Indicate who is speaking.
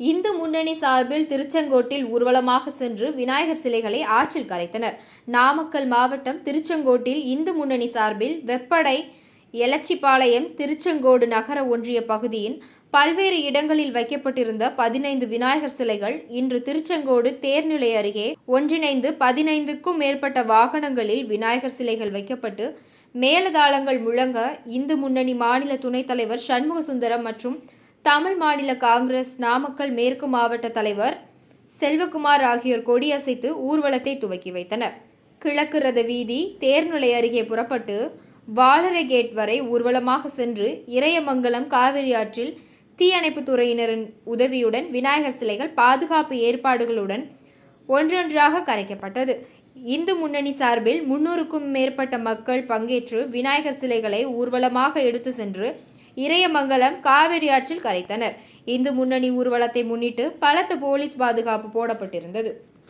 Speaker 1: இந்து முன்னணி சார்பில் திருச்செங்கோட்டில் ஊர்வலமாக சென்று விநாயகர் சிலைகளை ஆற்றில் கரைத்தனர். நாமக்கல் மாவட்டம் திருச்செங்கோட்டில் இந்து முன்னணி சார்பில் வெப்படை எலச்சிபாளையம் திருச்செங்கோடு நகர ஒன்றிய பகுதியின் பல்வேறு இடங்களில் வைக்கப்பட்டிருந்த பதினைந்து விநாயகர் சிலைகள் இன்று திருச்செங்கோடு தேர்நிலை அருகே ஒன்றிணைந்து பதினைந்துக்கும் மேற்பட்ட வாகனங்களில் விநாயகர் சிலைகள் வைக்கப்பட்டு மேலதாளங்கள் முழங்க இந்து முன்னணி மாநில துணைத் தலைவர் சண்முக சுந்தரம் மற்றும் தமிழ் மாநில காங்கிரஸ் நாமக்கல் மேற்கு மாவட்ட தலைவர் செல்வகுமார் ஆகியோர் கொடியசைத்து ஊர்வலத்தை துவக்கி வைத்தனர். கிழக்கு ரத வீதி தேர்நிலை அருகே புறப்பட்டு வாளரை கேட் வரை ஊர்வலமாக சென்று இறையமங்கலம் காவிரி ஆற்றில் தீயணைப்புத் துறையினரின் உதவியுடன் விநாயகர் சிலைகள் பாதுகாப்பு ஏற்பாடுகளுடன் ஒன்றொன்றாக கரைக்கப்பட்டது. இந்து முன்னணி சார்பில் முன்னூறுக்கும் மேற்பட்ட மக்கள் பங்கேற்று விநாயகர் சிலைகளை ஊர்வலமாக எடுத்து சென்று இறையமங்கலம் காவிரி ஆற்றில் கரைத்தனர். இந்து முன்னணி ஊர்வலத்தை முன்னிட்டு பலத்த போலீஸ் பாதுகாப்பு போடப்பட்டிருந்தது.